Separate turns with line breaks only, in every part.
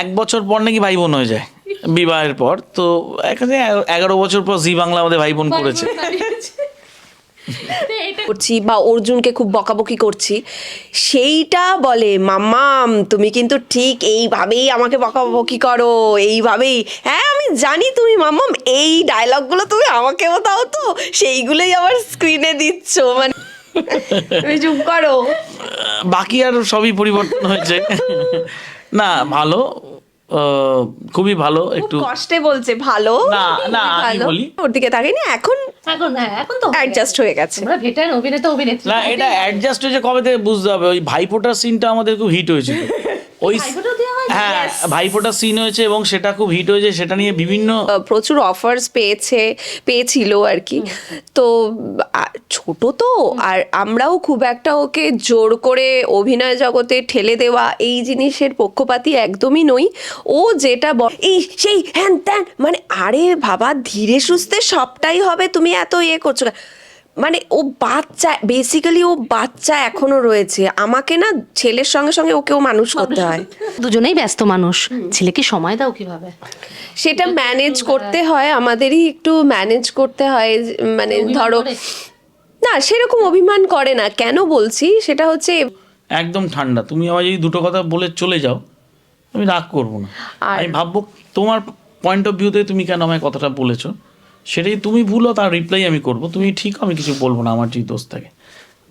এক বছর পর নাকি ভাই বোন হয়ে যায় বিবাহের পর। তো এখানে এগারো বছর পর জি বাংলা আমাদের ভাই বোন করেছে।
করছি বা অর্জুনকে খুব বকাবকি করছি। সেইটা বলে মাম্মাম তুমি কিন্তু ঠিক এইভাবেই আমাকে বকাবকি করো এইভাবেই। হ্যাঁ আমি জানি তুমি মাম্মাম এই ডায়লগগুলো তুমি আমাকেও দাও তো সেইগুলোই আবার স্ক্রিনে দিচ্ছ। মানে তুমি চুপ করো।
বাকি আর সবই পরিবর্তন হয়েছে। না ভালো খুবই ভালো একটু
কষ্টে বলছে ভালো
না, না, আমি বলি।
ওর দিকে তাকাইনি এখন
এখন হ্যাঁ এখন তো
অ্যাডজাস্ট হয়ে গেছে।
আমরা ভেটার অভিনেতা অভিনেত্রী।
না এটা অ্যাডজাস্ট হয়েছে কবে থেকে বুঝতে হবে ওই ভাইফোঁটার সিনটা আমাদের খুব হিট হয়েছিল। ওই
হয়?
ভাইফোঁটার সিন হয়েছে এবং সেটা খুব হিট হয়েছে সেটা নিয়ে বিভিন্ন
প্রচুর অফার্স পেয়েছে পেয়েছিল আর কি তো ছোট তো আর আমরাও খুব একটা ওকে জোর করে অভিনয় জগতে ঠেলে দেওয়া এই জিনিসের পক্ষপাতী একদমই নই ও যেটা এই সেই হ্যান ত্যান মানে আরে বাবা ধীরে সুস্থে সবটাই হবে তুমি এত ইয়ে করছ? মানে ও বাচ্চা বেসিক্যালি ও বাচ্চা এখনও রয়েছে। আমাকে না ছেলের সঙ্গে সঙ্গে ওকেও মানুষ করতে হয়।
দুজনেই ব্যস্ত মানুষ। ছেলেকে সময় দাও কীভাবে?
সেটা ম্যানেজ করতে হয় আমাদেরই একটু ম্যানেজ করতে হয় মানে ধরো না সেরকম অভিমান করে না। কেন বলছি? সেটা হচ্ছে
একদম ঠান্ডা। তুমি আমার যদি দুটো কথা বলে চলে যাও আমি রাগ করব না।
আর-
আমি ভাববো তোমার পয়েন্ট অফ ভিউতে তুমি কেন আমায় কথাটা বলেছ? সেটাই তুমি ভুলো তার রিপ্লাই আমি করব। তুমি ঠিক আমি কিছু বলব না আমার যে দোষ থাকে।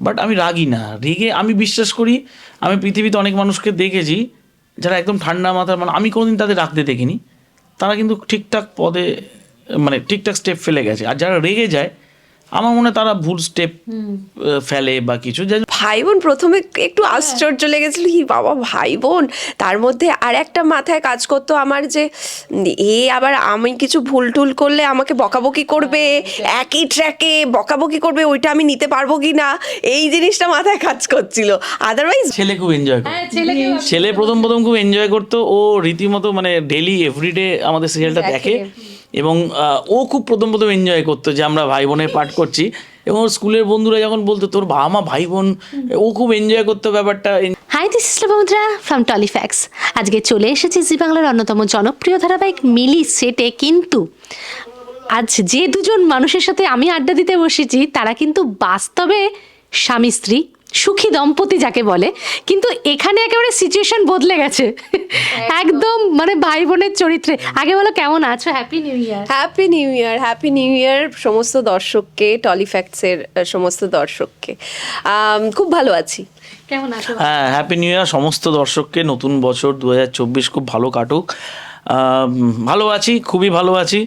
বাট আমি রাগি না। রেগে আমি বিশ্বাস করি, আমি পৃথিবীতে অনেক মানুষকে দেখেছি, যারা একদম ঠান্ডা মাথার মানে আমি কোনোদিন তাদের রাখতে দেখিনি। তারা কিন্তু ঠিকঠাক পদে মানে ঠিকঠাক স্টেপ ফেলে গেছে। আর যারা রেগে যায় আমার মনে হয় তারা ভুল স্টেপ ফেলে বা কিছু। যে
ভাই বোন প্রথমে একটু আশ্চর্য লেগেছিল কি বাবা ভাই বোন তার মধ্যে আর একটা মাথায় কাজ করতো আমার যে এ আবার আমি কিছু ভুল টুল করলে আমাকে বকাবকি করবে একই ট্র্যাকে বকাবকি করবে ওইটা আমি নিতে পারব কি না? এই জিনিসটা মাথায় কাজ করছিল। আদারওয়াইজ
ছেলে খুব এনজয় করে।
হ্যাঁ
ছেলে প্রথম প্রথম খুব এনজয় করতো। ও রীতিমতো মানে ডেলি এভরিডে আমাদের সিরিয়ালটা দেখে। এবং ও খুব প্রথম প্রথম এনজয় করতো যে আমরা ভাই বোনের পাঠ করছি এবং ওর স্কুলের বন্ধুরা যখন বলতো, তোর বাবা মা ভাই বোন ও খুব এনজয় করতো ব্যাপারটা।
Hi this is from Tollyfacts আজকে চলে এসেছি জি বাংলার অন্যতম জনপ্রিয় ধারাবাহিক মিলি সেটে কিন্তু। আজ যে দুজন মানুষের সাথে আমি আড্ডা দিতে বসেছি, তারা কিন্তু বাস্তবে স্বামী স্ত্রী সুখী দম্পতি যাকে বলে কিন্তু এখানে একেবারে সিচুয়েশন বদলে গেছে। একদম। মানে ভাই বোনের চরিত্রে। আগে বলো কেমন আছো? Happy new year
happy new year happy new year সমস্ত দর্শককে টলিফ্যাক্টসের সমস্ত দর্শককে। খুব ভালো আছি।
কেমন আছো?
হ্যাঁ হ্যাপি নিউ ইয়ার সমস্ত দর্শককে নতুন বছর দু হাজার চব্বিশ খুব ভালো কাটুক। আহ, ভালো আছি খুবই ভালো আছি।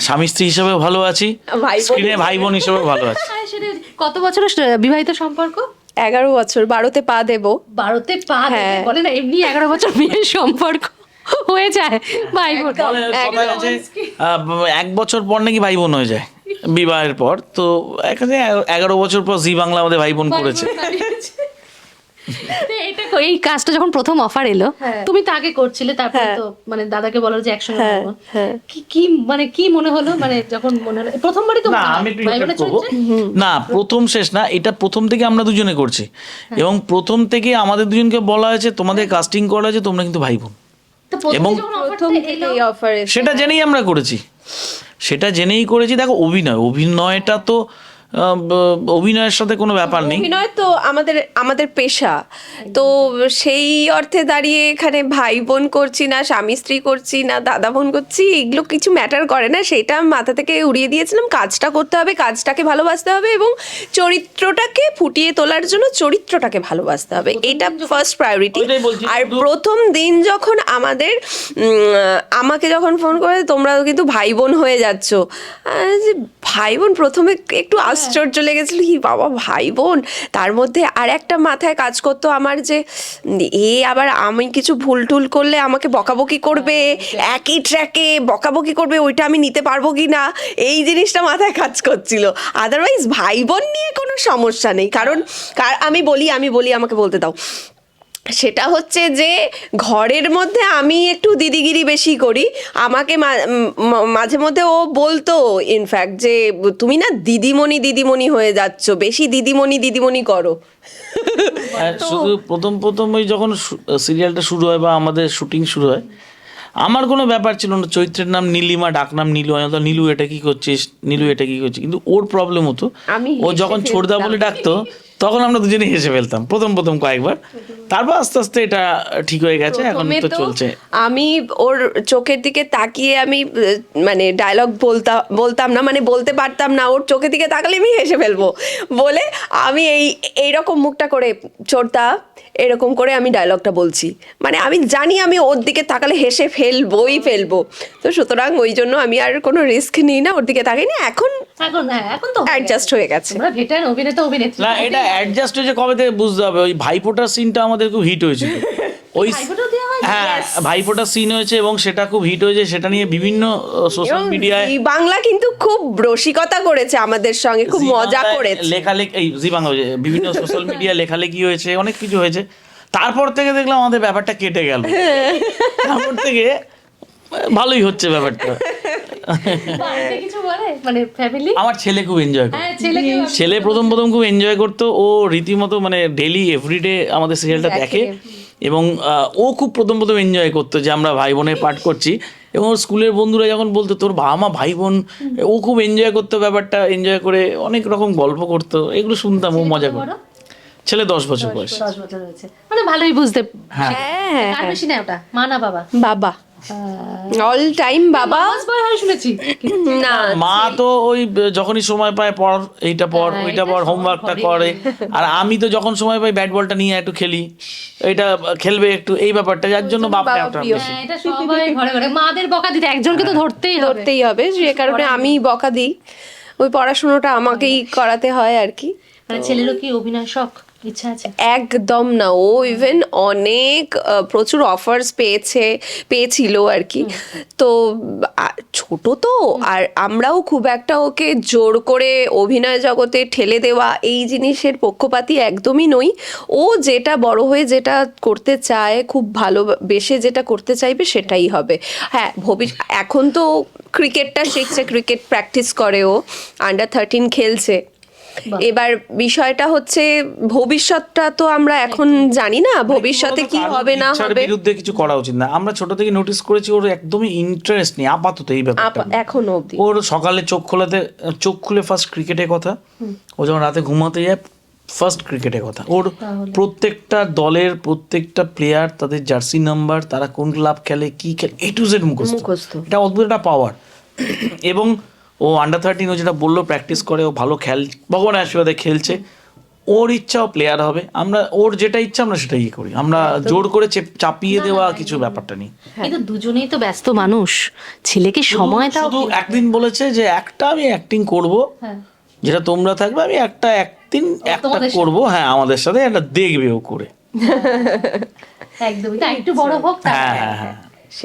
স্বামী স্ত্রী হিসেবে ভালো আছি।
ভাই বোন
স্ক্রিনে ভাই বোন হিসেবে ভালো আছি।
কত বছরের বিবাহিত সম্পর্ক?
এগারো বছর বারোতে পা দেব।
বারোতে পা দেবে।
হ্যাঁ।
বলে না এমনি এগারো বছর বিয়ের সম্পর্ক হয়ে যায় ভাই বোন।
এক বছর পর নাকি ভাই বোন হয়ে যায় বিবাহের পর। তো এখানে এগারো বছর পর জি বাংলা আমাদের ভাই বোন করেছে।
এটা এই কাজটা যখন প্রথম অফার এলো তুমি তো আগে করছিলে তারপরে তো মানে দাদাকে বলো যে একসঙ্গে
হ্যাঁ,
করব।
হ্যাঁ।
কি কি মানে কি মনে হলো? মানে যখন মনে হলো প্রথমবারই তো
না আমি একটু
ভাই
interrupt
বোনের
করব
চরিত্রে?
না প্রথম শেষ না এটা প্রথম থেকে আমরা দুজনে করছি। এবং প্রথম থেকে আমাদের দুজনকে বলা হয়েছে তোমাদের কাস্টিং করা হয়েছে তোমরা কিন্তু ভাই বোন। এবং- সেটা জেনেই আমরা করেছি। সেটা জেনেই করেছি। দেখো অভিনয় অভিনয়টা তো অভিনয়ের সাথে কোনো ব্যাপার নেই।
অভিনয় তো আমাদের আমাদের পেশা। তো সেই অর্থে দাঁড়িয়ে এখানে ভাই বোন করছি না স্বামী স্ত্রী করছি না দাদা বোন করছি এগুলো কিছু ম্যাটার করে না। সেটা আমি মাথা থেকে উড়িয়ে দিয়েছিলাম কাজটা করতে হবে কাজটাকে ভালোবাসতে হবে এবং চরিত্রটাকে ফুটিয়ে তোলার জন্য চরিত্রটাকে ভালোবাসতে হবে। এটা ফার্স্ট প্রায়োরিটি
বলছি,
আর প্রথম দিন যখন আমাদের আমাকে যখন ফোন করে তোমরা কিন্তু ভাই বোন হয়ে যাচ্ছ। যে ভাই বোন প্রথমে একটু আশ্চর্য লেগেছিল কি বাবা ভাই বোন তার মধ্যে আর একটা মাথায় কাজ করতো আমার যে, এ আবার আমি কিছু ভুল টুল করলে আমাকে বকাবকি করবে, একই ট্র্যাকে বকাবকি করবে, ওইটা আমি নিতে পারব কি না? এই জিনিসটা মাথায় কাজ করছিল। আদারওয়াইজ ভাই বোন নিয়ে কোনো সমস্যা নেই। কারণ কার- আমি বলি আমি বলি, আমাকে বলতে দাও। সেটা হচ্ছে যে ঘরের মধ্যে আমি একটু দিদিগিরি বেশি করি। আমাকে মাঝে মধ্যে ও বলতো ইনফ্যাক্ট যে তুমি না দিদিমণি দিদিমণি হয়ে যাচ্ছ বেশি দিদিমণি দিদিমণি করো।
শুধু প্রথম প্রথম ওই যখন সিরিয়ালটা শুরু হয় বা আমাদের শুটিং শুরু হয় আমার কোনো ব্যাপার ছিল না চৈত্রের নাম নীলিমা ডাকনাম নীলু আমি নীলু এটা কি করছিস? নীলু এটা কি করছিস? কিন্তু ওর প্রবলেম হতো। ও যখন ছোটদা। বলে ডাকতো তখন আমরা দুজনেই হেসে ফেলতাম প্রথম প্রথম কয়েকবার। তারপর আস্তে আস্তে এটা ঠিক হয়ে গেছে এখন তো চলছে।
আমি ওর চোখের দিকে তাকিয়ে আমি মানে ডায়লগ বলতাম বলতাম না মানে বলতে পারতাম না ওর চোখের দিকে তাকালে আমি হেসে ফেলব বলে আমি এই এইরকম মুখটা করে চোরতা এরকম করে আমি ডায়লগটা বলছি। মানে আমি জানি আমি ওর দিকে তাকালে হেসে ফেলবোই ফেলব। তো সুতরাং ওই জন্য আমি আর কোনো রিস্ক নিই না ওর দিকে তাকাই না এখন
এখন হ্যাঁ এখন তো
অ্যাডজাস্ট হয়ে গেছে।
ভেটার অভিনেতা অভিনেত্রী।
না এটা অ্যাডজাস্ট হয়েছে কবে থেকে বুঝতে হবে। ওই ভাইফোঁটার সিনটা আমাদের খুব হিট হয়েছিল। ওই? হ্যাঁ? ভাইফোঁটার সিন হয়েছে এবং সেটা খুব হিট হয়েছে। সেটা নিয়ে বিভিন্ন সোশ্যাল মিডিয়ায়
বাংলা কিন্তু খুব রসিকতা করেছে আমাদের সঙ্গে খুব মজা করেছে।
লেখালেখি এই জি বাংলা হয়েছে, বিভিন্ন সোশ্যাল মিডিয়া লেখালেখি হয়েছে অনেক কিছু হয়েছে। তারপর থেকে দেখলাম আমাদের ব্যাপারটা কেটে গেল। তারপর থেকে ভালোই হচ্ছে ব্যাপারটা।
মানে ফ্যামিলি
আমার ছেলে খুব এনজয় করে।
হ্যাঁ ছেলেকে
ছেলে প্রথম প্রথম খুব এনজয় করতো ও রীতিমতো মানে ডেলি এভরিডে আমাদের সিরিয়ালটা দেখে। এবং ও খুব প্রথম প্রথম এনজয় করতো যে আমরা ভাই বোনের পাঠ করছি। এবং ওর স্কুলের বন্ধুরা যখন বলতো তোর বাবা মা ভাই বোন? ও খুব এনজয় করতো ব্যাপারটা এনজয় করে অনেক রকম গল্প করতো। এগুলো শুনতাম ও মজা করতো। ছেলে দশ বছর বয়স।
দশ বছর হয়েছে। মানে ভালোই বুঝতে
হ্যাঁ।
হ্যাঁ
কার বেশি না ওটা। মা না বাবা?
বাবা। অল টাইম বাবা।
শুনেছি
না
মা তো ওই যখনই সময় পায় পড় এইটা পড়
হ্যাঁ,
ওইটা পড় হোমওয়ার্কটা করে। আর আমি তো যখন সময় পাই ব্যাট বলটা নিয়ে একটু খেলি। এটা খেলবে একটু এই ব্যাপারটা যার জন্য বাপ
হ্যাঁ, এটা সবাই ঘরে ঘরে মাদের বকা দিতে একজনকে তো ধরতেই হবে।
ধরতেই হবে যে কারণে আমি বকা দিই। ওই পড়াশোনাটা আমাকেই করাতে হয় আর কি।
মানে ছেলেরও কি অভিনয় শখ ইচ্ছা আছে?
একদম না। ও ইভেন অনেক প্রচুর অফার্স পেয়েছে পেয়েছিল আর কি। তো ছোট তো। আর আমরাও খুব একটা ওকে জোর করে অভিনয় জগতে ঠেলে দেওয়া এই জিনিসের পক্ষপাতী একদমই নই। ও যেটা বড় হয়ে যেটা করতে চায় খুব ভালোবেসে যেটা করতে চাইবে সেটাই হবে। হ্যাঁ ভবিষ্যৎ এখন তো ক্রিকেটটা শিখছে ক্রিকেট প্র্যাকটিস করে ও। আন্ডার থার্টিন খেলছে। এবার বিষয়টা হচ্ছে ভবিষ্যৎটা তো আমরা এখন জানি না ভবিষ্যতে কি হবে না হবে।
বিরুদ্ধে কিছু করা উচিত না। আমরা ছোট থেকে নোটিস করেছি ওর একদমই ইন্টারেস্ট নেই আপাতত এই ব্যাপারটা
এখনও অবধি।
ওর সকালে চোখ খোলাতে চোখ খুলে ফার্স্ট ক্রিকেটের কথা। ও যখন রাতে ঘুমাতে যায় ফার্স্ট ক্রিকেটের কথা। ওর প্রত্যেকটা দলের প্রত্যেকটা প্লেয়ার তাদের জার্সি নাম্বার তারা কোন ক্লাব খেলে কি খেলে এ টু জেড মুখস্থ। এটা অদ্ভুত একটা পাওয়ার এবং ও আন্ডার থার্টিন ও যেটা বলল প্র্যাকটিস করে ও ভালো খেল ভগবানের আশীর্বাদে খেলছে। ওর ইচ্ছাও প্লেয়ার হবে। আমরা ওর যেটা ইচ্ছা আমরা সেটাই ইয়ে করি। আমরা জোর করে চাপিয়ে দেওয়া কিছু ব্যাপারটা নেই।
কিন্তু দুজনেই তো ব্যস্ত মানুষ। ছেলেকে সময় দাও।
শুধু একদিন বলেছে যে একটা আমি অ্যাক্টিং করব।
হ্যাঁ।
যেটা তোমরা থাকবে আমি একটা একদিন একটা করব। হ্যাঁ আমাদের সাথে একটা দেখবে ও করে।
একদমই। একটু বড় হোক।
হ্যাঁ হ্যাঁ। হ্যাঁ।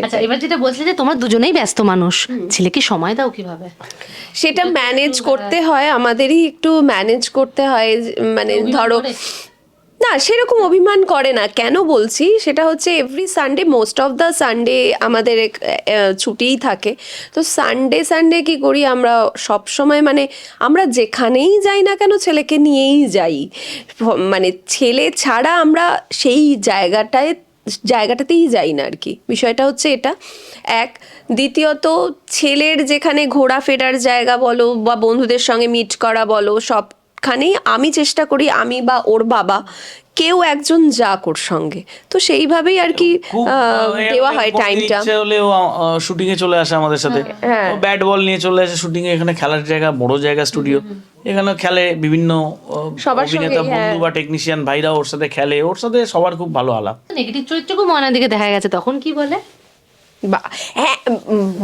আচ্ছা এবার যেটা বলছিলে যে তোমরা দুজনেই ব্যস্ত মানুষ ছেলেকে সময় দাও কীভাবে?
সেটা ম্যানেজ করতে হয় আমাদেরই একটু ম্যানেজ করতে হয় মানে ধরো না সেরকম অভিমান করে না। কেন বলছি? সেটা হচ্ছে every Sunday most of the Sunday আমাদের ছুটিই থাকে। তো সানডে সানডে কি করি আমরা? সব সময় মানে আমরা যেখানেই যাই না কেন ছেলেকে নিয়েই যাই। মানে ছেলে ছাড়া আমরা সেই জায়গাটায় জায়গাটাতেই যাই না আর কি বিষয়টা হচ্ছে এটা। এক, দ্বিতীয়ত ছেলের যেখানে ঘোরাফেরার জায়গা বলো বা বন্ধুদের সঙ্গে মিট করা বলো সবখানেই আমি চেষ্টা করি আমি বা ওর বাবা কেউ একজন যাক ওর সঙ্গে। তো সেইভাবেই আর কি
খুব
দেওয়া হয় টাইমটা
ইচ্ছে হলে শুটিং এ চলে আসে আমাদের সাথে।
হ্যাঁ।
ব্যাট বল নিয়ে চলে আসে শুটিং এ এখানে খেলার জায়গা বড় জায়গা স্টুডিও এখানে খেলে বিভিন্ন
সবার
অভিনেতা
সঙ্গেই,
বন্ধু
হ্যাঁ।
বা টেকনিশিয়ান ভাইরা ওর সাথে খেলে। ওর সাথে সবার খুব ভালো আলাপ।
নেগেটিভ চরিত্রকে ময়নার দিকে দেখা গেছে তখন কি বলে?
বা হ্যাঁ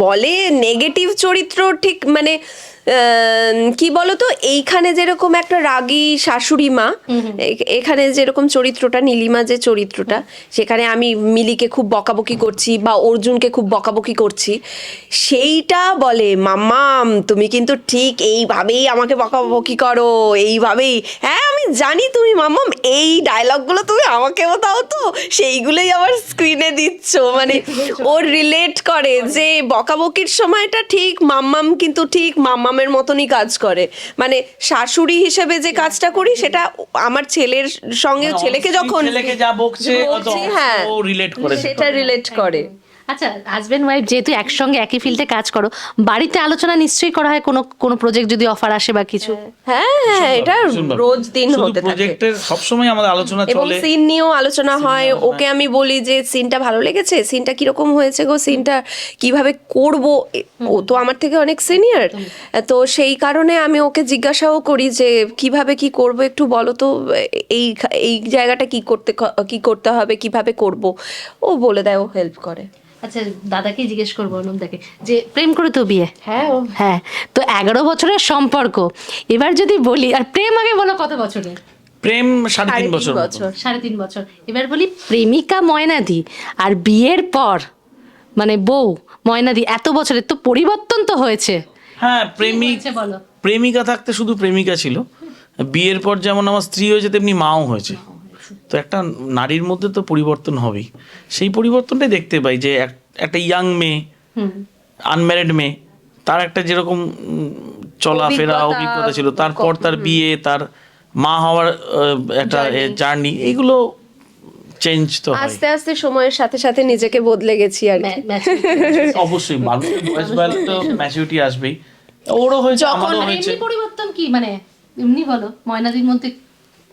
বলে নেগেটিভ চরিত্র ঠিক মানে কি বলতো? এইখানে যেরকম একটা রাগী শাশুড়ি মা এখানে যেরকম চরিত্রটা নীলিমা যে চরিত্রটা সেখানে আমি মিলিকে খুব বকাবকি করছি বা অর্জুনকে খুব বকাবকি করছি সেইটা বলে মাম্মাম তুমি কিন্তু ঠিক এইভাবেই আমাকে বকাবকি করো এইভাবেই। হ্যাঁ আমি জানি তুমি মাম্মাম এই ডায়লগগুলো তুমি আমাকেও দাও তো সেইগুলোই আবার স্ক্রিনে দিচ্ছ। মানে ও রিলেট করে যে বকাবকির সময়টা ঠিক মাম্মাম কিন্তু ঠিক মাম্মামের মতনই কাজ করে। মানে শাশুড়ি হিসেবে যে কাজটা করি সেটা আমার ছেলের সঙ্গে ছেলেকে যখন
ছেলেকে যা বকছে
হ্যাঁ।
রিলেট করে।
সেটা রিলেট করে।
আচ্ছা হাজবেন্ড ওয়াইফ যেহেতু একসঙ্গে একই ফিল্ডে কাজ করো বাড়িতে আলোচনা নিশ্চয়ই করা হয় কোনো কোনো প্রজেক্ট যদি অফার আসে বা কিছু?
হ্যাঁ হ্যাঁ এটা রোজ দিন হতে থাকে।
প্রজেক্টের সবসময় আমাদের আলোচনা চলে।
এবং সিন নিয়েও আলোচনা হয়। ওকে আমি বলি যে সিনটা ভালো লেগেছে? সিনটা কীরকম হয়েছে গো? সিনটা কীভাবে করব? ও তো আমার থেকে অনেক সিনিয়র তো সেই কারণে আমি ওকে জিজ্ঞাসাও করি যে কীভাবে কি করব? একটু বলো তো এই এই জায়গাটা কি করতে কি করতে হবে? কীভাবে করব? ও বলে দেয় ও হেল্প করে।
আচ্ছা দাদাকে জিজ্ঞেস করব অনন্দাকে যে প্রেম করে তো বিয়ে?
হ্যাঁ
হ্যাঁ তো এগারো বছরের সম্পর্ক। এবার যদি বলি আর প্রেম আগে বলো কত বছরের?
প্রেম সাড়ে তিন
তিন
বছর
সাড়ে তিন বছর। এবার বলি প্রেমিকা ময়নাদি আর বিয়ের পর মানে বউ ময়নাদি এত বছরের তো পরিবর্তন তো হয়েছে।
হ্যাঁ প্রেমিক
বলো?
প্রেমিকা থাকতে শুধু প্রেমিকা ছিল। বিয়ের পর যেমন আমার স্ত্রী হয়েছে তেমনি মাও হয়েছে। তো একটা নারীর মধ্যে তো পরিবর্তন হবেই। সেই পরিবর্তনটাই দেখতে পাই যে একটা ইয়াং মেয়ে আনম্যারিড মেয়ে তার একটা যেরকম চলাফেরা
অভিজ্ঞতা,
ছিল। তারপর তার বিয়ে তার মা হওয়ার একটা জার্নি এইগুলো চেঞ্জ তো
আস্তে আস্তে সময়ের সাথে সাথে নিজেকে বদলে গেছি আর
অবশ্যই মানুষের বয়স তো ম্যাচুরিটি আসবেই। ওরও হয়েছে আমারও হয়েছে।
পরিবর্তন কি? মানে এমনি বলো ময়নাদির মধ্যে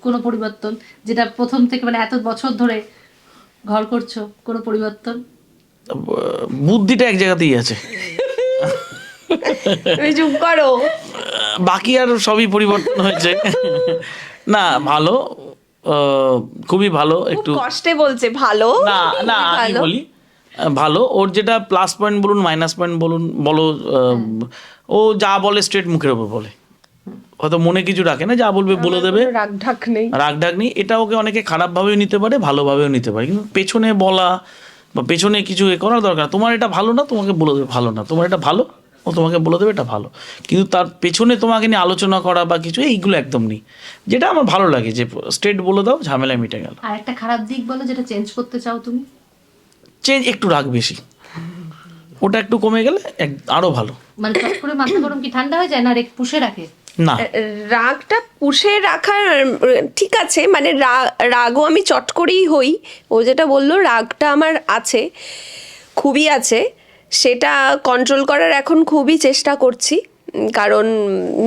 কোনো পরিবর্তন যেটা প্রথম থেকে মানে এত বছর ধরে ঘর করছ কোনো পরিবর্তন?
বুদ্ধিটা এক জায়গাতেই আছে।
তুমি চুপ করো।
বাকি আর সবই পরিবর্তন হয়েছে। না ভালো আহ, খুবই ভালো একটু
কষ্টে বলছে ভালো
না না আমি বলি ভালো ওর যেটা প্লাস পয়েন্ট বলুন মাইনাস পয়েন্ট বলুন বলো ও যা বলে স্ট্রেট মুখের ওপর বলে। হয়তো মনে কিছু রাখে না যা বলবে বলে দেবে।
রাগ ঢাক নেই।
রাগ ডাক নেই এটা ওকে অনেকে খারাপভাবেও নিতে পারে ভালোভাবেও নিতে পারে কিন্তু পেছনে বলা বা পেছনে কিছু এ করার দরকার। তোমার এটা ভালো না তোমাকে বলে দেবে ভালো না। তোমার এটা ভালো ও তোমাকে বলে দেবে এটা ভালো। কিন্তু তার পেছনে তোমাকে নিয়ে আলোচনা করা বা কিছু এইগুলো একদম নেই। যেটা আমার ভালো লাগে যে স্টেট বলে দাও ঝামেলা মিটে গেল।
আর একটা খারাপ দিক বলো যেটা চেঞ্জ করতে চাও তুমি?
চেঞ্জ একটু রাগ বেশি। ওটা একটু কমে গেলে আরও ভালো।
মানে চট করে মাথা গরম কি ঠান্ডা হয়ে যায় না রেক পুষে রাখে?
না।
রাগটা পুষে রাখার ঠিক আছে মানে রা- রাগও আমি চট করেই হই। ও যেটা বলল রাগটা আমার আছে খুবই আছে। সেটা কন্ট্রোল করার এখন খুবই চেষ্টা করছি কারণ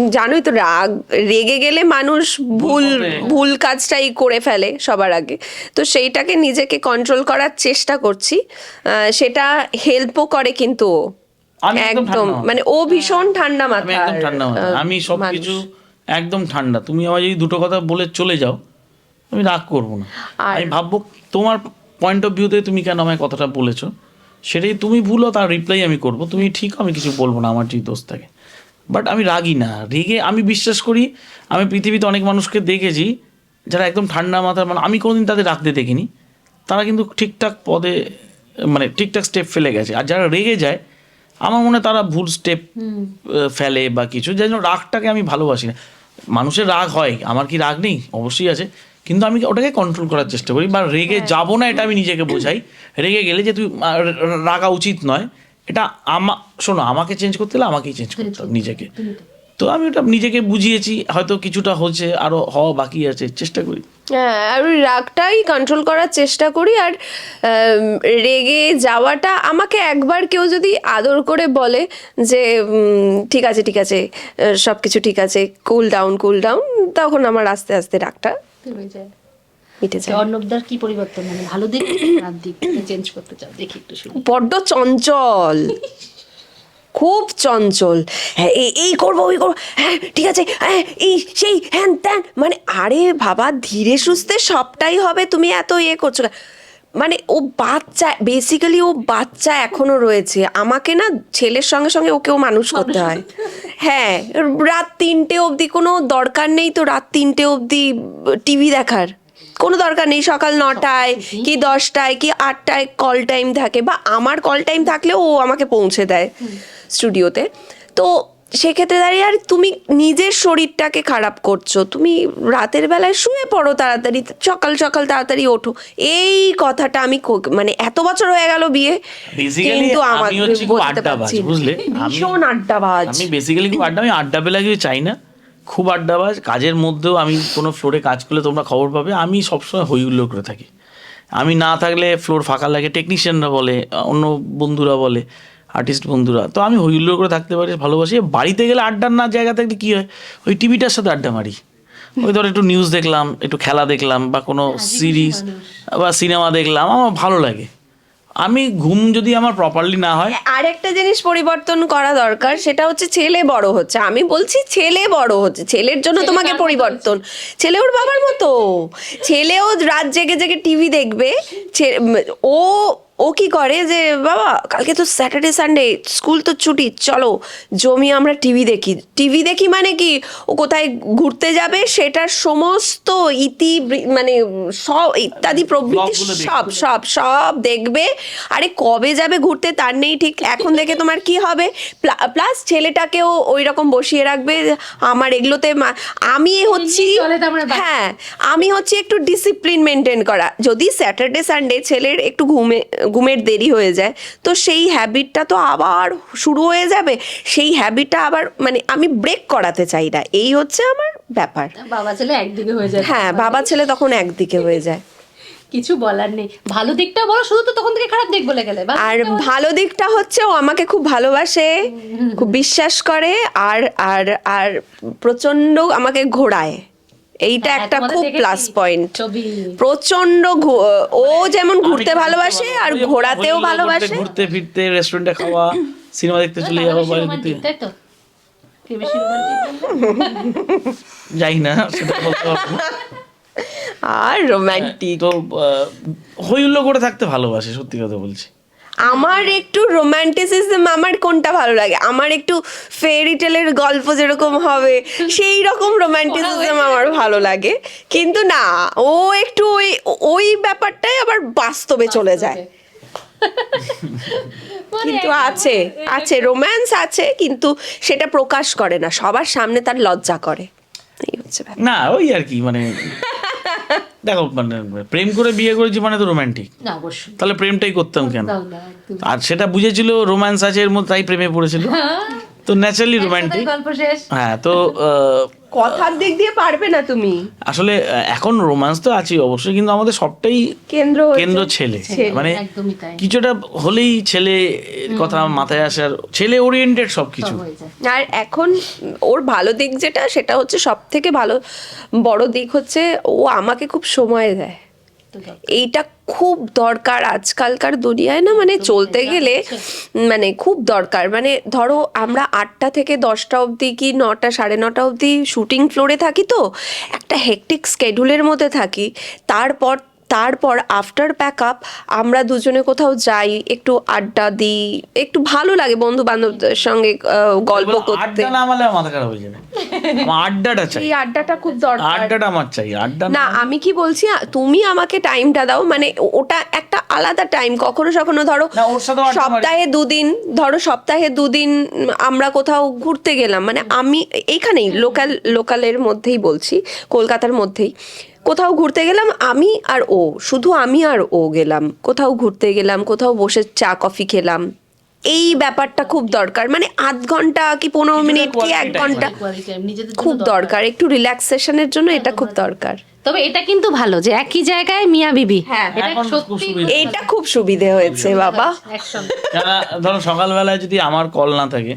জানোই তো রাগ রেগে গেলে মানুষ ভুল ভুল কাজটাই করে ফেলে সবার আগে। তো সেইটাকে নিজেকে কন্ট্রোল করার চেষ্টা করছি। সেটা হেল্পও করে কিন্তু ও।
একদম।
মানে ও ভীষণ ঠান্ডা মাথা
একদম ঠান্ডা মাথা আমি একদম ঠান্ডা। তুমি আমার যদি দুটো কথা বলে চলে যাও আমি রাগ করব না। আমি ভাববো তোমার পয়েন্ট অফ ভিউতে তুমি কেন আমায় কথাটা বলেছ? সেটাই তুমি ভুলো তার রিপ্লাই আমি করব। তুমি ঠিক আমি কিছু বলব না আমার দোষ থাকে। বাট আমি রাগি না। রেগে আমি বিশ্বাস করি আমি পৃথিবীতে অনেক মানুষকে দেখেছি যারা একদম ঠান্ডা মাথার মানে আমি কোনোদিন তাদের রাখতে দেখিনি। তারা কিন্তু ঠিকঠাক পদে মানে ঠিকঠাক স্টেপ ফেলে গেছে। আর যারা রেগে যায় আমার মনে হয় তারা ভুল স্টেপ ফেলে বা কিছু জন্য রাগটাকে আমি ভালোবাসি না। মানুষের রাগ হয় আমার কি রাগ নেই? অবশ্যই আছে। কিন্তু আমি ওটাকে কন্ট্রোল করার চেষ্টা করি বা রেগে যাব না এটা আমি নিজেকে বোঝাই। রেগে গেলে যে তুই রাগা উচিত নয় এটা আমা শোনো আমাকে চেঞ্জ করতে হলে আমাকেই চেঞ্জ করতে হবে নিজেকে। তো আমি ওটা নিজেকে বুঝিয়েছি হয়তো কিছুটা হচ্ছে আরও হওয়া বাকি আছে চেষ্টা করি।
হ্যাঁ আর ওই রাগটাই কন্ট্রোল করার চেষ্টা করি আর রেগে যাওয়াটা আমাকে একবার কেউ যদি আদর করে বলে যে ঠিক আছে ঠিক আছে সব কিছু ঠিক আছে কুল ডাউন কুল ডাউন তখন আমার আস্তে আস্তে রাগটা
হয়ে যায়।
মিটে যায়।
অর্ণবদার কি পরিবর্তন? মানে ভালো দিক খারাপ দিক? চেঞ্জ করতে চাও দেখি একটু শুনি।
বড্ড চঞ্চল। খুব চঞ্চল। হ্যাঁ এই- করব ওই করব। হ্যাঁ ঠিক আছে হ্যাঁ এই সেই হ্যান ত্যান। মানে আরে বাবা ধীরে সুস্থে সবটাই হবে তুমি এত ইয়ে করছ? মানে ও বাচ্চা বেসিক্যালি ও বাচ্চা এখনও রয়েছে। আমাকে না ছেলের সঙ্গে সঙ্গে ওকেও মানুষ করতে হয়। হ্যাঁ। রাত তিনটে অবধি কোনো দরকার নেই তো রাত তিনটে অবধি টিভি দেখার। কোনো দরকার নেই সকাল নটায় কি দশটায় কি আটটায় কল টাইম থাকে বা আমার কল টাইম থাকলেও ও আমাকে পৌঁছে দেয়। স্টুডিওতে। তো সেক্ষেত্রে দাঁড়িয়ে আর তুমি নিজের শরীরটাকে খারাপ করছ তুমি রাতের বেলায় শুয়ে পড়ো তাড়াতাড়ি সকাল সকাল তাড়াতাড়ি ওঠো। এই কথাটা আমি মানে এত বছর হয়ে গেল বিয়ে কিন্তু
আমি হচ্ছি খুব আড্ডাবাজ। বুঝলে? আমি-
ভীষণ আড্ডাবাজ
আমি বেসিক্যালি খুব আড্ডা আমি আড্ডা পেলা কিছু চাই না। খুব আড্ডাবাজ কাজের মধ্যেও আমি কোনো ফ্লোরে কাজ করলে তোমরা খবর পাবে আমি সবসময় হই হুল্লোড় করে থাকি। আমি না থাকলে ফ্লোর ফাঁকা লাগে টেকনিশিয়ানরা বলে অন্য বন্ধুরা বলে। আর্টিস্ট বন্ধুরা। তো আমি হই হুল্লোড় করে থাকতে পারি ভালোবাসি। বাড়িতে গেলে আড্ডার না জায়গা থাকলে কী হয়? ওই টিভিটার সাথে আড্ডা মারি। ওই ধর একটু নিউজ দেখলাম একটু খেলা দেখলাম বা কোনো সিরিজ বা সিনেমা দেখলাম আমার ভালো লাগে। আমি ঘুম যদি আমার প্রপারলি না হয়
আর একটা জিনিস পরিবর্তন করা দরকার সেটা হচ্ছে ছেলে বড় হচ্ছে। আমি বলছি ছেলে বড় হচ্ছে। ছেলের জন্য তোমাকে পরিবর্তন। ছেলে ওর বাবার মতো। ছেলেও রাত জেগে জেগে টিভি দেখবে। ও ও কি করে যে বাবা কালকে তো স্যাটারডে সানডে স্কুল তো ছুটি চলো জমি আমরা টিভি দেখি। টিভি দেখি মানে কি ও কোথায় ঘুরতে যাবে সেটার সমস্ত ইতি মানে সব ইত্যাদি প্রভৃতি সব সব সব দেখবে। আরে কবে যাবে ঘুরতে তার নেই ঠিক। এখন দেখে তোমার কি হবে? প্লাস ছেলেটাকেও ওই রকম বসিয়ে রাখবে। আমার এগুলোতে মা- আমি হচ্ছি। হ্যাঁ আমি হচ্ছে একটু ডিসিপ্লিন মেনটেন করা। যদি স্যাটারডে সানডে ছেলের একটু ঘুমে ঘুমের দেরি হয়ে যায় তো সেই হ্যাবিটটা তো আবার শুরু হয়ে যাবে সেই হ্যাবিটটা আবার মানে আমি ব্রেক করাতে চাই না এই হচ্ছে আমার ব্যাপার।
বাবা ছেলে একদিকে হয়ে যায়।
হ্যাঁ বাবা ছেলে তখন একদিকে হয়ে যায়।
কিছু বলার নেই ভালো দিকটা বলো শুধু তো তখন থেকে খারাপ দিক বলে গেলে
আর ভালো দিকটা হচ্ছে ও আমাকে খুব ভালোবাসে খুব বিশ্বাস করে আর আর আর প্রচণ্ড আমাকে ঘোরায়। এইটা
হ্যাঁ,
একটা খুব প্লাস পয়েন্ট। প্রচণ্ড ও যেমন ঘুরতে ভালোবাসে আর ঘোরাতেও ভালোবাসে
ঘুরতে ফিরতে রেস্টুরেন্টে খাওয়া সিনেমা দেখতে চলে যাব? যাই না।
আর রোম্যান্টিক
তো হই হুল্লোড় করে থাকতে ভালোবাসে সত্যি কথা বলছি
আমার একটু রোমান্টিসিজম আমার কোনটা ভালো লাগে? আমার একটু ফেরি টেলের গল্প যেরকম হবে সেই রকম রোমান্টিসিজম আমার ভালো লাগে। কিন্তু না ও একটু ওই ওই ব্যাপারটাই আবার বাস্তবে চলে যায়।
মানে
কিন্তু আছে আছে রোম্যান্স আছে কিন্তু সেটা প্রকাশ করে না। সবার সামনে তার লজ্জা করে। এই হচ্ছে
না ওই আর কি মানে দেখো মানে প্রেম করে বিয়ে করেছি মানে তো রোমান্টিক
না অবশ্যই।
তাহলে প্রেমটাই করতাম কেন। আর সেটা বুঝেছিল রোম্যান্স আছে এর মধ্যে তাই প্রেমে পড়েছিল। তো ন্যাচারালি রোমান্টিক
গল্প শেষ।
হ্যাঁ তো
কথার দিক দিয়ে পারবে না তুমি।
আসলে এখন রোমান্স তো আছেই অবশ্যই কিন্তু আমাদের সবটাই
কেন্দ্র
কেন্দ্র ছেলে। মানে কিছুটা হলেই ছেলে কথা মাথায় আসে আর ছেলে ওরিয়েন্টেড সব কিছু
সব যায়।
আর এখন ওর ভালো দিক যেটা সেটা হচ্ছে সব থেকে ভালো বড় দিক হচ্ছে ও আমাকে খুব সময় দেয়। এইটা খুব দরকার আজকালকার দুনিয়ায় না মানে চলতে গেলে মানে খুব দরকার। মানে ধরো আমরা আটটা থেকে দশটা অবধি কি নটা সাড়ে নটা অবধি শুটিং ফ্লোরে থাকি তো একটা হেকটিক স্কেডুলের মধ্যে থাকি। তারপর তারপর আফটার প্যাক আপ আমরা দুজনে কোথাও যাই একটু আড্ডা দিই একটু ভালো লাগে বন্ধু বান্ধবদের সঙ্গে গল্প করতে।
আড্ডা না মারলে মাথা খারাপ হয়ে যাবে। আড্ডাটা চাই।
এই আড্ডাটা খুব দরকার।
আড্ডাটা আমার চাই আড্ডা
না আমি কি বলছি তুমি আমাকে টাইমটা দাও মানে ওটা একটা আলাদা টাইম কখনো সখনো ধরো। সপ্তাহে দুদিন ধরো সপ্তাহে দুদিন আমরা কোথাও ঘুরতে গেলাম মানে আমি এইখানেই লোকাল লোকালের মধ্যেই বলছি কলকাতার মধ্যেই। কোথাও ঘুরতে গেলাম আমি আর ও শুধু আমি আর ও গেলাম। কোথাও ঘুরতে গেলাম কোথাও বসে চা কফি খেলাম। এই ব্যাপারটা খুব দরকার। মানে আধ ঘণ্টা কি পনেরো মিনিট কি এক
ঘণ্টা?
খুব দরকার। একটু রিল্যাক্সেশনের জন্য এটা খুব দরকার।
তবে এটা কিন্তু ভালো যে একই জায়গায় মিয়া বিবি।
হ্যাঁ,
এটা
খুব
এইটা খুব সুবিধে হয়েছে বাবা।
ধরো সকালবেলায় যদি আমার কল না থাকে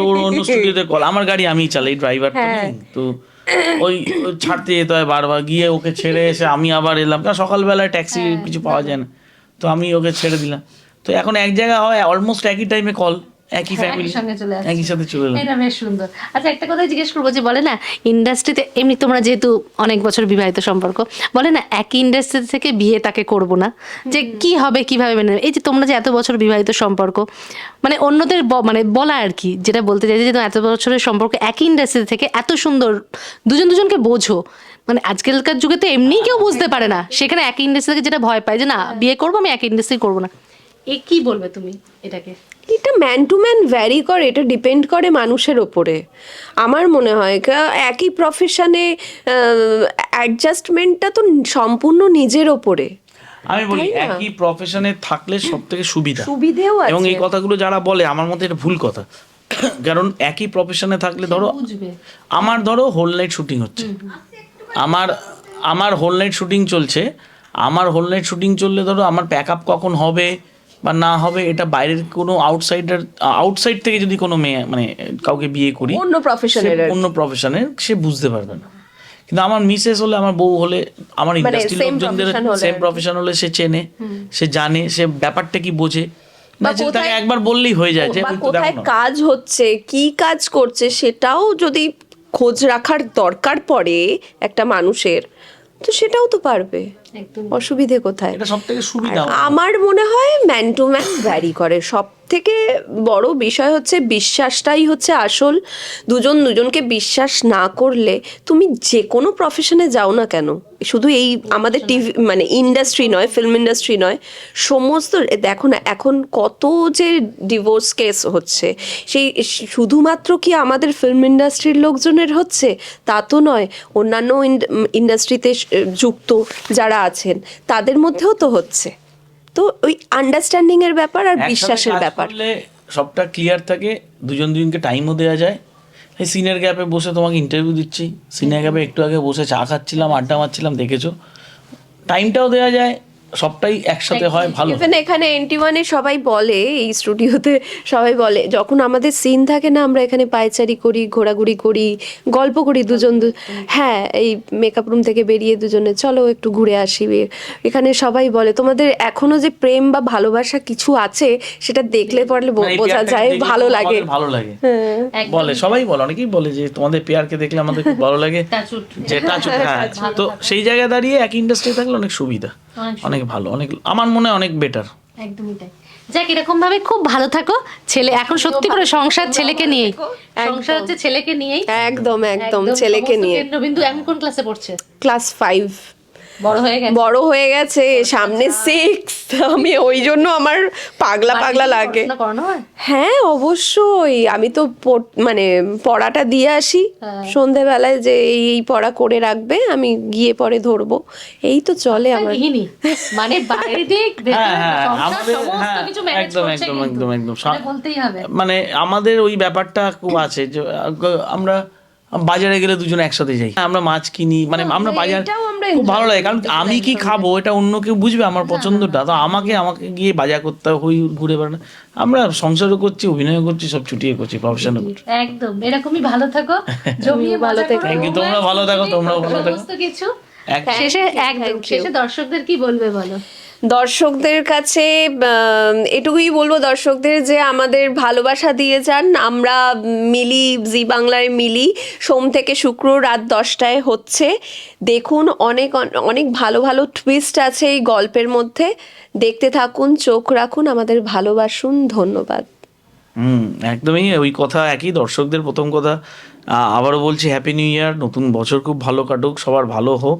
ওর অন্য স্টুডিওতে কল আমার গাড়ি আমি চালাই ড্রাইভার তো
হ্যাঁ।
তো ওই ছাড়তে যেতে হয় বারবার। গিয়ে ওকে ছেড়ে এসে আমি আবার এলাম। কারণ সকালবেলায় ট্যাক্সি
হ্যাঁ,
কিছু পাওয়া যায় না। তো আমি ওকে ছেড়ে দিলাম। তো এখন এক জায়গায় হয় অলমোস্ট একই টাইমে কল একই ফ্যামিলি
সঙ্গে চলে আসছে।
একই সাথে চলে
এটা বেশ সুন্দর। আচ্ছা একটা কথা জিজ্ঞেস করব যে বলে না ইন্ডাস্ট্রিতে এমনি তোমরা যেহেতু অনেক বছর বিবাহিত সম্পর্ক বলে না একই ইন্ডাস্ট্রি থেকে বিয়ে তাকে করব না। যে কি হবে কীভাবে মেনে এই যে তোমরা যে এত বছর বিবাহিত সম্পর্ক মানে অন্যদের মানে বলা আর কি যেটা বলতে চাইছে যে এত বছরের সম্পর্ক একই ইন্ডাস্ট্রি থেকে এত সুন্দর দুজন দুজনকে বোঝো। মানে আজকালকার যুগে তো এমনিই কেউ বুঝতে পারে না। সেখানে একই ইন্ডাস্ট্রি থেকে যেটা ভয় পায় যে না বিয়ে করব আমি একই ইন্ডাস্ট্রি করব না। এ কি বলবে তুমি এটাকে?
এটা ম্যান টু ম্যান ভ্যারি করে এটা ডিপেন্ড করে মানুষের ওপরে। আমার মনে হয় একই প্রফেশনে অ্যাডজাস্টমেন্টটা তো সম্পূর্ণ নিজের ওপরে।
আমি বলি একই প্রফেশনে থাকলে সব থেকে সুবিধা।
সুবিধেও আছে
এবং এই কথাগুলো যারা বলে আমার মতে এটা ভুল কথা। কারণ একই প্রফেশনে থাকলে ধরো আমার ধরো হোল নাইট শুটিং হচ্ছে। আমার আমার হোল নাইট শুটিং চলছে। আমার হোল নাইট শুটিং চললে ধরো আমার প্যাক আপ কখন হবে? বা না হবে এটা বাইরের কোনো আউটসাইডার আউটসাইড থেকে যদি কোনো মেয়ে মানে কাউকে বিয়ে করি
অন্য প্রফেশনের
অন্য প্রফেশনের সে বুঝতে পারবে না। কিন্তু আমার মিসেস হলে আমার বউ হলে আমার ইন্ডাস্ট্রির
same
লোকজনদের সেম প্রফেশন হলে সে চেনে সে জানে সে ব্যাপারটা কি বোঝে।
বা
তাকে একবার বললেই হয়ে যায় যে
কোথায় কাজ হচ্ছে কি কাজ করছে সেটাও যদি খোঁজ রাখার দরকার পড়ে একটা মানুষের তো সেটাও তো পারবে। অসুবিধে কোথায়?
সব থেকে সুবিধা
আমার মনে হয় ম্যান টু ম্যান ভ্যারি করে। সব থেকে বড় বিষয় হচ্ছে বিশ্বাসটাই হচ্ছে আসল। দুজন দুজনকে বিশ্বাস না করলে তুমি যে কোনো প্রফেশনে যাও না কেন? শুধু এই আমাদের টিভি মানে ইন্ডাস্ট্রি নয় ফিল্ম ইন্ডাস্ট্রি নয় সমস্ত দেখো না এখন কত যে ডিভোর্স কেস হচ্ছে সেই শুধুমাত্র কি আমাদের ফিল্ম ইন্ডাস্ট্রির লোকজনের হচ্ছে? তা তো নয় অন্যান্য ইন্ডাস্ট্রিতে যুক্ত যারা আছেন তাদের মধ্যেও তো হচ্ছে। তো ওই আন্ডারস্ট্যান্ডিং এর ব্যাপার আর বিশ্বাসের ব্যাপার।
সবটা ক্লিয়ার থাকে দুজন দুজনকে টাইমও দেওয়া যায়। এই সিনিয়র গ্যাপে বসে তোমাকে ইন্টারভিউ দিচ্ছি। সিনিয়র গ্যাপে একটু আগে বসে চা খাচ্ছিলাম আড্ডা মারছিলাম দেখেছ? টাইমটাও দেওয়া যায় সবটাই একসাথে হয় ভালো।
ইভেন এখানে এনটি ওয়ানে সবাই বলে এই স্টুডিওতে সবাই বলে যখন আমাদের সিন থাকে না আমরা এখানে পায়চারি করি ঘোরাঘুরি করি গল্প করি দুজন হ্যাঁ এই মেকআপ রুম থেকে বেরিয়ে দুজনে চলো একটু ঘুরে আসি। এখানে সবাই বলে তোমাদের এখনও যে প্রেম বা ভালোবাসা কিছু আছে সেটা দেখলে পড়লে
মানে
বোঝা যায় ভালো লাগে।
ভালো লাগে। বলে সবাই বলে অনেকেই বলে যে তোমাদের পেয়ারকে দেখলে আমাদের খুব ভালো লাগে।
টাচুট।
যে টাচুট হ্যাঁ। তো সেই জায়গায় দাঁড়িয়ে এক ইন্ডাস্ট্রি থাকলে অনেক সুবিধা।
অনেক
ভালো অনেক আমার মনে হয় অনেক বেটার
একদমই তাই। যাক এরকম ভাবে খুব ভালো থাকো। ছেলে এখন সত্যি করে সংসার ছেলেকে নিয়েই। সংসার হচ্ছে ছেলেকে নিয়েই।
একদম একদম ছেলেকে নিয়ে।
কেন্দ্রবিন্দু এখন কোন ক্লাসে পড়ছে?
ক্লাস ফাইভ
বড় হয়ে গেছে।
বড় হয়ে গেছে সামনে সিক্স আমি ওই জন্য আমার পাগলা পাগলা লাগে।
হয়?
অবশ্যই। আমি তো মানে পড়াটা দিয়ে আসি।
হ্যাঁ।
সন্ধেবেলায় যে এই এই পড়া করে রাখবে আমি গিয়ে পরে ধরবো। এই তো চলে আমার।
মানে বাইরে দিক
আমাদের-
কিছু ম্যানেজ করছে
একদম, একদম, একদম।
এটা বলতেই হবে।
মানে আমাদের ওই ব্যাপারটা খুব আছে যে আমরা বাজারে গেলে দুজন একসাথে যাই। আমরা মাছ কিনি মানে আমরা বাজার খুব ভালো লাগে কারণ আমি কি খাব এটা অন্য কেউ বুঝবে আমার পছন্দটা। তো আমাকে আমাকে গিয়ে বাজার করতে হই ঘুরে বেড়ানো। আমরা সংসারও করছি অভিনয় করছি সব ছুটিয়ে করছি প্রফেশনও করছি।
একদম এরকমই ভালো থাকো জমিয়ে ভালো থাকো।
Thank you, তোমরা ভালো থাকো, তোমরাও ভালো থাকো।
সমস্ত কিছু। শেষে একদম শেষে দর্শকদের কি বলবে বলো?
দর্শকদের কাছে এটুকুই বলব, দর্শকদের যে আমাদের ভালোবাসা দিয়ে যান, আমরা মিলি, জি বাংলায় মিলি, সোম থেকে শুক্র রাত দশটায় হচ্ছে। দেখুন, অনেক অনেক ভালো ভালো টুইস্ট আছে এই গল্পের মধ্যে। দেখতে থাকুন, চোখ রাখুন, আমাদের ভালোবাসুন, ধন্যবাদ।
হুম, একদমই ওই কথা একই, দর্শকদের প্রথম কথা। আবারও বলছি হ্যাপি নিউ ইয়ার নতুন বছর খুব ভালো কাটুক, সবার ভালো হোক।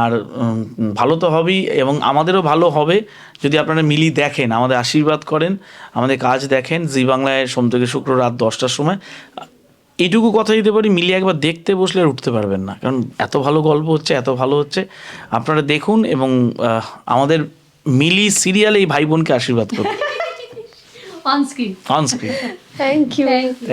আর ভালো তো হবেই এবং আমাদেরও ভালো হবে যদি আপনারা মিলি দেখেন আমাদের আশীর্বাদ করেন আমাদের কাজ দেখেন জি বাংলায় সোম থেকে শুক্র রাত দশটার সময়। এইটুকু কথা দিতে পারি মিলি একবার দেখতে বসলে আর উঠতে পারবেন না কারণ এত ভালো গল্প হচ্ছে এত ভালো হচ্ছে। আপনারা দেখুন এবং আমাদের মিলি সিরিয়ালে এই ভাই বোনকে আশীর্বাদ করুন।
On screen
on screen
thank you
thank you